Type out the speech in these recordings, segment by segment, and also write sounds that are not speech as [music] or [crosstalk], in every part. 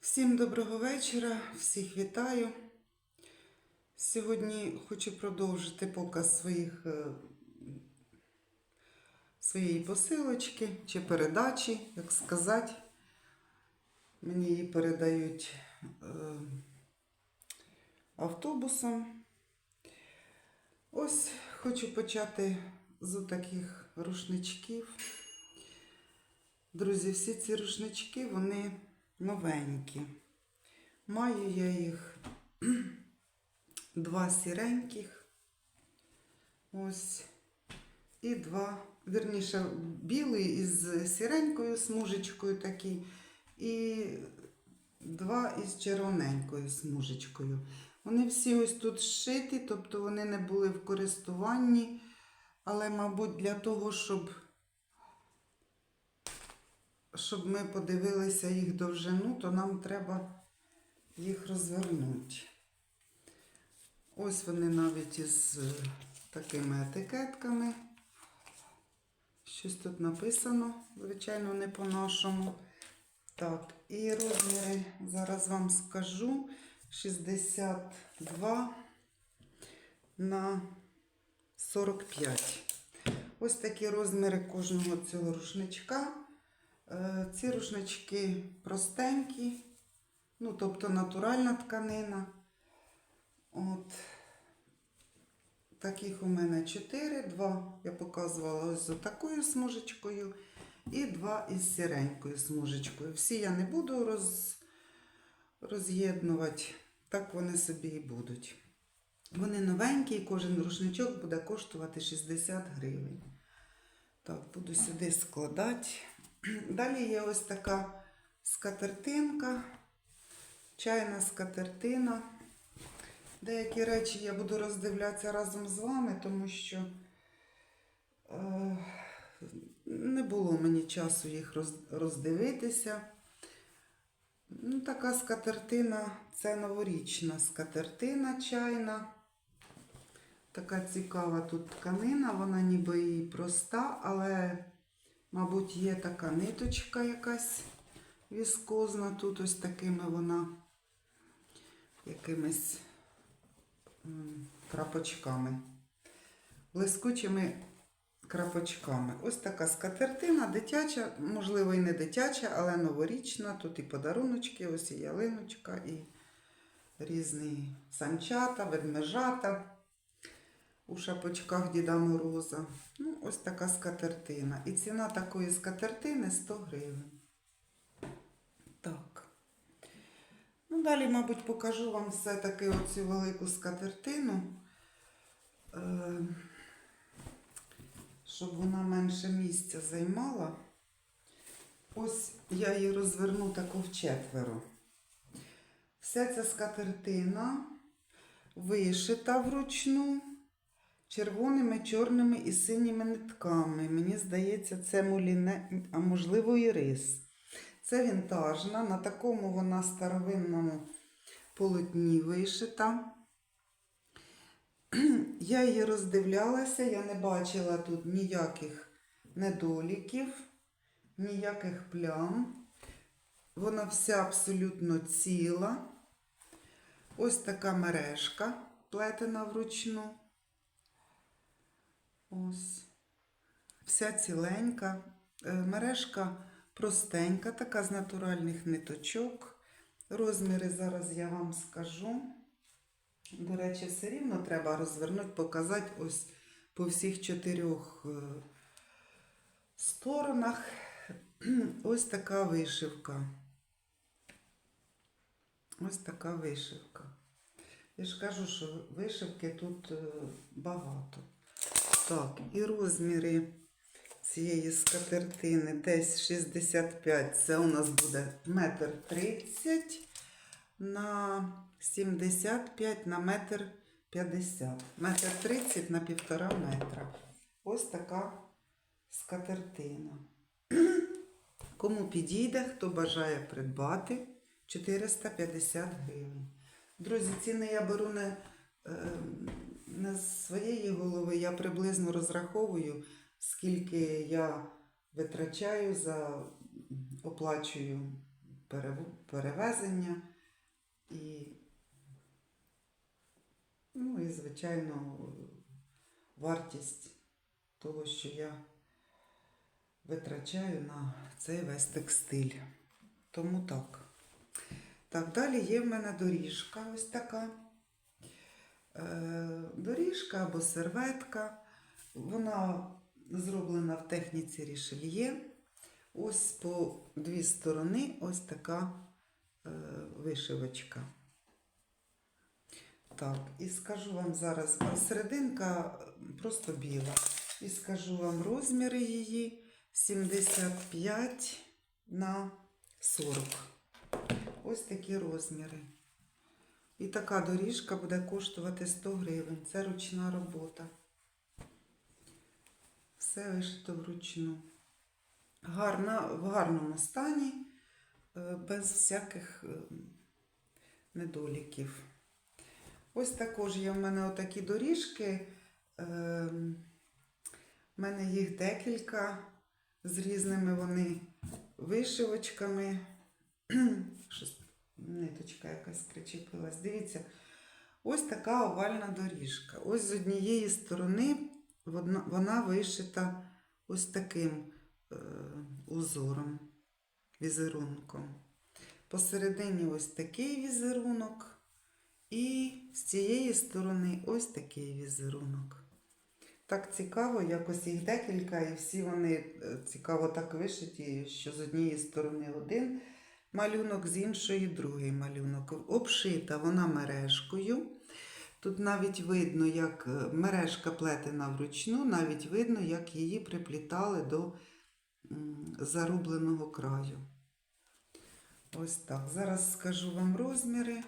Всім доброго вечора, всіх вітаю. Сьогодні хочу продовжити показ своїх, е, своєї посилочки чи передачі, як сказати. Мені її передають е, автобусом. Ось хочу почати з таких рушничків. Друзі, всі ці рушнички, вони новенькі. Маю я їх [clears throat] два сіреньких. Ось. І два, вірніше, білий із сіренькою смужечкою такий. І два із червоненькою смужечкою. Вони всі ось тут зшиті, тобто вони не були в користуванні, але, мабуть, для того, щоб щоб ми подивилися їх довжину, то нам треба їх розвернути. Ось вони навіть із е, такими етикетками. Щось тут написано, звичайно, не по-нашому. Так, і розміри зараз вам скажу 62 на 45. Ось такі розміри кожного цього рушничка. Е, Ці рушнички простенькі, ну, тобто натуральна тканина. От. Таких у мене 4, два я показувала ось з такою смужечкою і два із сіренькою смужечкою. Всі я не буду роз... роз'єднувати, так вони собі і будуть. Вони новенькі, і кожен рушничок буде коштувати 60 гривень. Так, буду сюди складати. [clears throat] Далі є ось така скатертинка, чайна скатертина. Деякі речі я буду роздивлятися разом з вами, тому що е, не було мені часу їх роздивитися. Ну, така скатертина, це новорічна скатертина чайна. Така цікава тут тканина, вона ніби і проста, але, мабуть, є така ниточка якась віскозна. Тут ось такими вона якимись крапочками, блискучими крапочками. Ось така скатертина, дитяча, можливо, і не дитяча, але новорічна. Тут і подаруночки, ось і ялиночка, і різні санчата, ведмежата у шапочках Діда Мороза. Ну, ось така скатертина. І ціна такої скатертини 100 гривень. Так. Ну, далі, мабуть, покажу вам все-таки оцю велику скатертину, е, щоб вона менше місця займала. Ось я її розверну таку вчетверо. Вся ця скатертина вишита вручну червоними, чорними і синіми нитками. Мені здається, це муліне, а можливо і рис. Це вінтажна, на такому вона старовинному полотні вишита. Я її роздивлялася, я не бачила тут ніяких недоліків, ніяких плям. Вона вся абсолютно ціла. Ось така мережка плетена вручну. Ось. Вся ціленька. Е, Мережка простенька, така з натуральних ниточок. Розміри зараз я вам скажу. До речі, все рівно треба розвернути, показати ось по всіх чотирьох е, сторонах. [clears throat] Ось така вишивка. Ось така вишивка. Я ж кажу, що вишивки тут е, багато. Так, і розміри цієї скатертини десь 65. Це у нас буде метр 30 на 75 на метр 50. Метр 30 на півтора метра. Ось така скатертина. [clears throat] Кому підійде, хто бажає придбати 450 гривень. Друзі, ціни я беру не, е, з своєї голови, я приблизно розраховую, скільки я витрачаю за оплачую перевезення і, ну, і, звичайно, вартість того, що я витрачаю на цей весь текстиль. Тому так. Так, далі є в мене доріжка ось така. Е, доріжка або серветка. Вона зроблена в техніці рішельє. Ось по дві сторони ось така е, вишивочка. Так, і скажу вам зараз, серединка просто біла. І скажу вам розміри її 75 на 40. Ось такі розміри. І така доріжка буде коштувати 100 гривень. Це ручна робота. Все вишито вручну. Гарна, в гарному стані, е, без всяких е, недоліків. Ось також є в мене отакі доріжки. Е, У мене їх декілька з різними вони вишивочками. [clears throat] Щось ниточка якась причепилась. Дивіться, ось така овальна доріжка. Ось з однієї сторони вона, вишита ось таким е, узором, візерунком. Посередині ось такий візерунок. І з цієї сторони ось такий візерунок. Так цікаво, якось їх декілька, і всі вони е, цікаво так вишиті, що з однієї сторони один малюнок, з іншої другий малюнок. Обшита вона мережкою. Тут навіть видно, як е, мережка плетена вручну, навіть видно, як її приплітали до зарубленого краю. Ось так. Зараз скажу вам розміри.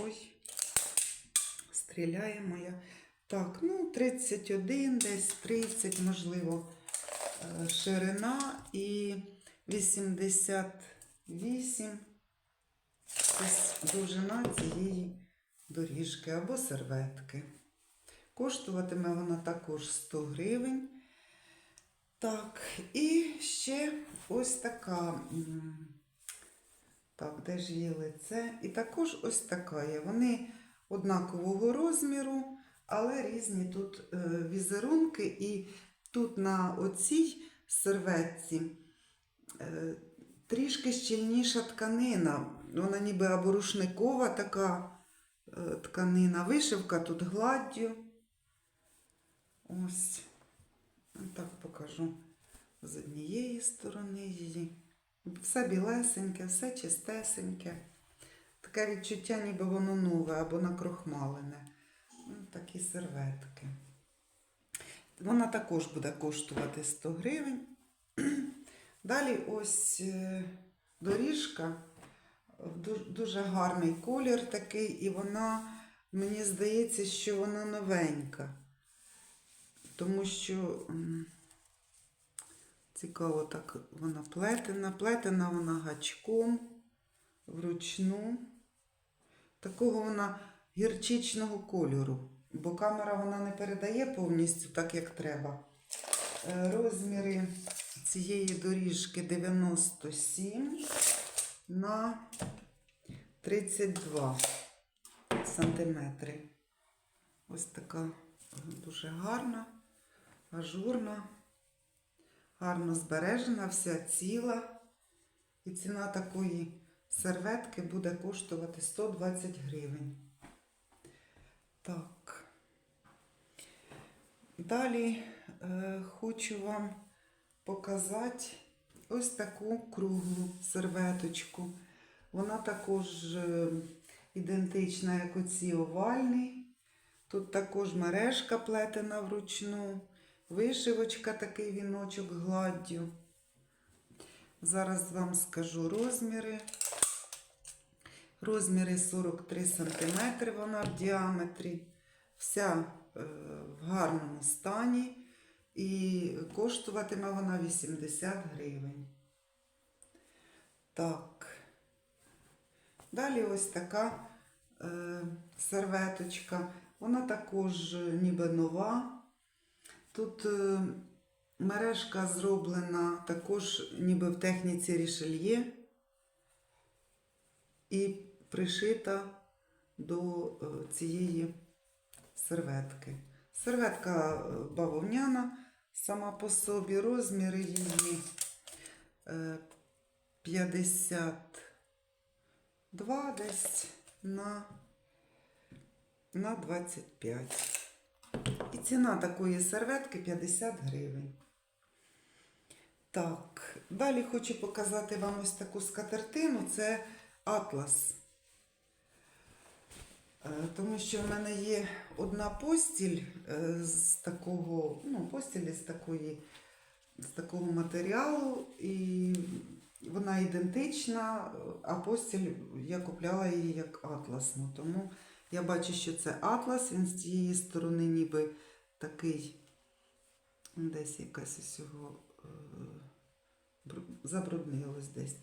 Ой, стріляє моя. Так, ну 31, десь 30, можливо, е, ширина і 88 ось довжина цієї доріжки або серветки. Коштуватиме вона також 100 гривень. Так, і ще ось така. Так, де ж є лице? І також ось така є. Вони однакового розміру, але різні тут е, візерунки. І тут на оцій серветці трішки щільніша тканина. Вона ніби або рушникова така е, тканина. Вишивка тут гладдю. Ось. Так покажу з однієї сторони її. Все білесеньке, все чистесеньке. Таке відчуття, ніби воно нове або накрохмалене. Такі серветки. Вона також буде коштувати 100 гривень. Далі ось е, доріжка, дуже гарний колір такий, і вона, мені здається, що вона новенька. Тому що цікаво, так вона плетена. Плетена вона гачком вручну. Такого вона гірчичного кольору, бо камера вона не передає повністю так, як треба. Е, Розміри цієї доріжки 97 на 32 сантиметри. Ось така дуже гарна, ажурна, гарно збережена, вся ціла. І ціна такої серветки буде коштувати 120 гривень. Так. Далі е, хочу вам показати ось таку круглу серветочку. Вона також е, ідентична, як оці овальні. Тут також мережка плетена вручну, вишивочка, такий віночок гладдю. Зараз вам скажу розміри. Розміри 43 см вона в діаметрі. Вся е, в гарному стані. І коштуватиме вона 80 гривень. Так. Далі ось така е, серветочка. Вона також е, ніби нова. Тут е, мережка зроблена також ніби в техніці рішельє. і пришита до е, цієї серветки. Серветка е, бавовняна сама по собі, розміри її е, 52 десь на, на 25. І ціна такої серветки 50 гривень. Так, далі хочу показати вам ось таку скатертину. Це атлас. Е, Тому що в мене є одна постіль е, з такого, ну, постіль з такої, з такого матеріалу, і вона ідентична, а постіль я купляла її як атласну. Тому я бачу, що це атлас, він з цієї сторони ніби такий, десь якась ось його е, забруднилось десь.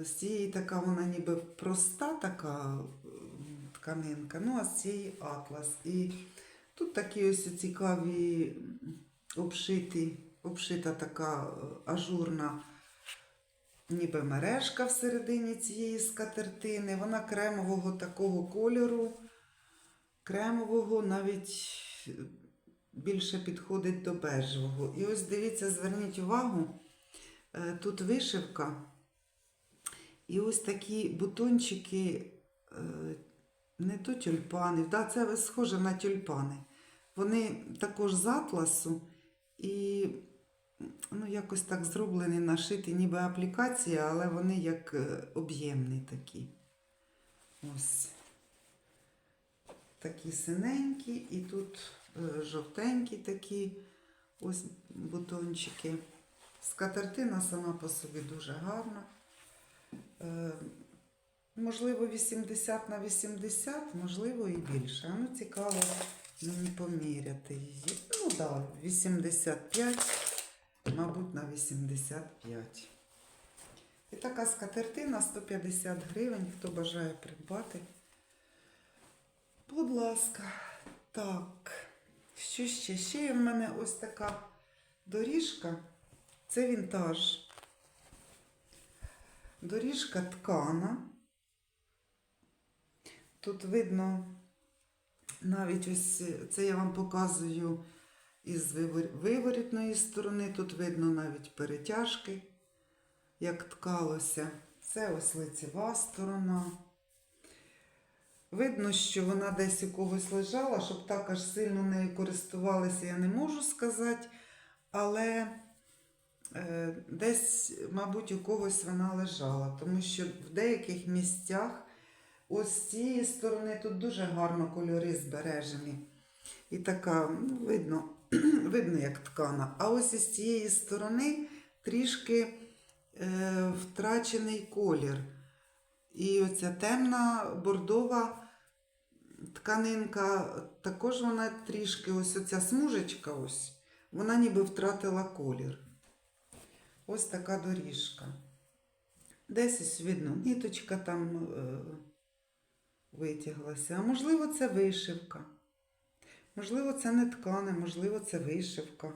З цієї така вона ніби проста така тканинка, ну а з цієї атлас. І тут такі ось цікаві обшиті, обшита така е, ажурна ніби мережка всередині цієї скатертини. Вона кремового такого кольору, кремового навіть е, більше підходить до бежевого. І ось дивіться, зверніть увагу, е, тут вишивка. І ось такі бутончики, не то тюльпани, да, це схоже на тюльпани. Вони також з атласу і ну, якось так зроблені, нашиті, ніби аплікація, але вони як е, об'ємні такі. Ось. Такі синенькі, і тут е, жовтенькі такі ось бутончики. Скатертина сама по собі дуже гарна. Можливо, 80 на 80, можливо, і більше. А ну цікаво мені поміряти її. Ну да, 85, мабуть, на 85. І така скатертина 150 гривень, хто бажає придбати. Будь ласка, так. Що ще? Ще є в мене ось така доріжка. Це вінтаж. Доріжка ткана. Тут видно навіть ось це я вам показую із виворітної сторони. Тут видно навіть перетяжки, як ткалося. Це ось лицева сторона. Видно, що вона десь у когось лежала, щоб так аж сильно нею користувалися, я не можу сказати. Але е, десь, мабуть, у когось вона лежала, тому що в деяких місцях, ось з цієї сторони, тут дуже гарно кольори збережені. І така, ну, видно, [clears throat] видно, як ткана. А ось із цієї сторони трішки е, втрачений колір. І оця темна бордова тканинка, також вона трішки, ось оця смужечка, ось, вона ніби втратила колір. Ось така доріжка. Десь ось видно, ніточка там е, витяглася. А можливо, це вишивка. Можливо, це не ткане, можливо, це вишивка.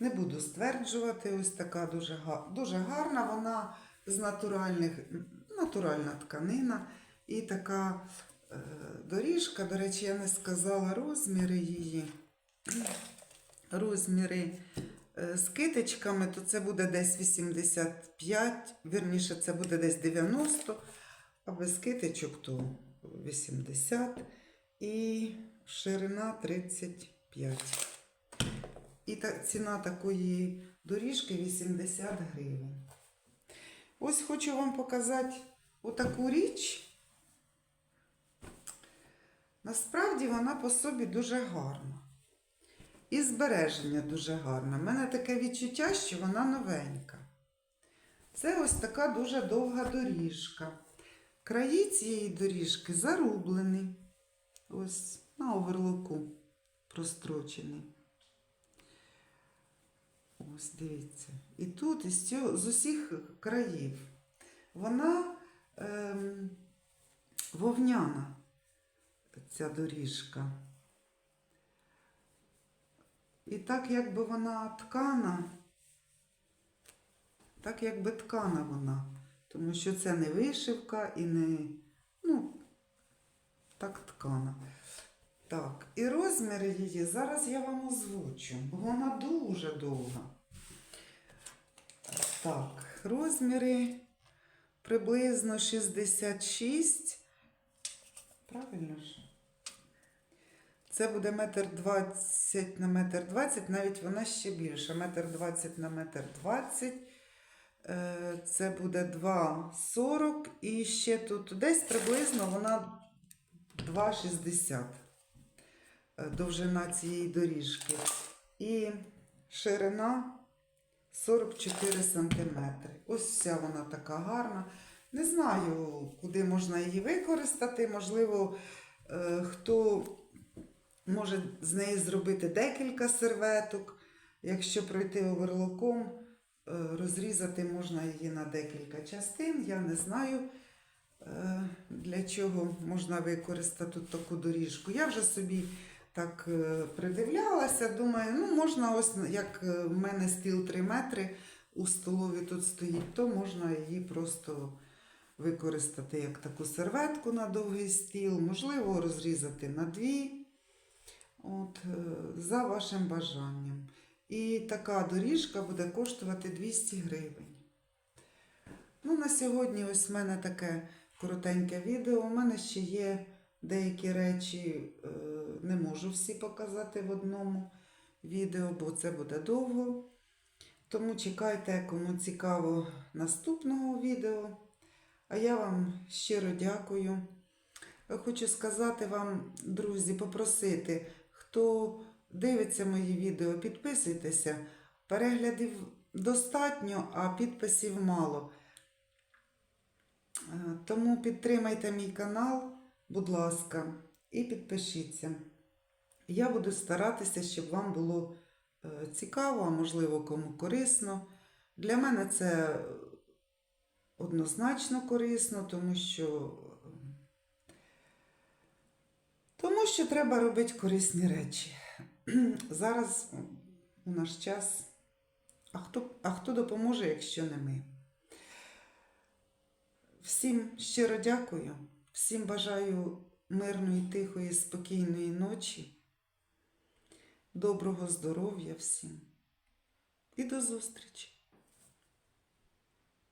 Не буду стверджувати, ось така дуже, дуже гарна, вона з натуральних, натуральна тканина і така е, доріжка. До речі, я не сказала розміри її. [clears throat] Розміри е, з китичками, то це буде десь 85, вірніше, це буде десь 90, а без китичок то 80 і ширина 35. І та, ціна такої доріжки 80 гривень. Ось хочу вам показати отаку річ. Насправді вона по собі дуже гарна. І збереження дуже гарне. У мене таке відчуття, що вона новенька. Це ось така дуже довга доріжка. Краї цієї доріжки зарублені. Ось на оверлоку прострочений. Ось дивіться. І тут із цього, з усіх країв. Вона ем, вовняна, ця доріжка. І так, якби вона ткана, так якби ткана вона. Тому що це не вишивка і не, ну, так ткана. Так, і розміри її зараз я вам озвучу, бо вона дуже довга. Так, розміри приблизно 66. Правильно ж? Це буде метр 20 на метр 20, навіть вона ще більша. Метр 20 на метр 20. Це буде 2,40 і ще тут десь приблизно вона 2,60 е, довжина цієї доріжки. І ширина 44 сантиметри. Ось вся вона така гарна. Не знаю, куди можна її використати. Можливо, е, хто може з неї зробити декілька серветок. Якщо пройти оверлоком, е, розрізати можна її на декілька частин. Я не знаю, е, для чого можна використати таку доріжку. Я вже собі так е, придивлялася, думаю, ну можна ось як е, в мене стіл 3 метри у столові тут стоїть, то можна її просто використати як таку серветку на довгий стіл, можливо, розрізати на дві. От, е, за вашим бажанням. І така доріжка буде коштувати 200 гривень. Ну, на сьогодні ось в мене таке коротеньке відео. У мене ще є деякі речі, е, не можу всі показати в одному відео, бо це буде довго. Тому чекайте, кому цікаво наступного відео. А я вам щиро дякую. Хочу сказати вам, друзі, попросити, хто дивиться мої відео, підписуйтеся. Переглядів достатньо, а підписів мало. Е, Тому підтримайте мій канал, будь ласка, і підпишіться. Я буду старатися, щоб вам було е, цікаво, а можливо, кому корисно. Для мене це однозначно корисно, тому що тому що треба робити корисні речі. [clears throat] Зараз у наш час. А хто, а хто допоможе, якщо не ми? Всім щиро дякую, всім бажаю мирної, тихої, спокійної ночі, доброго здоров'я всім і до зустрічі!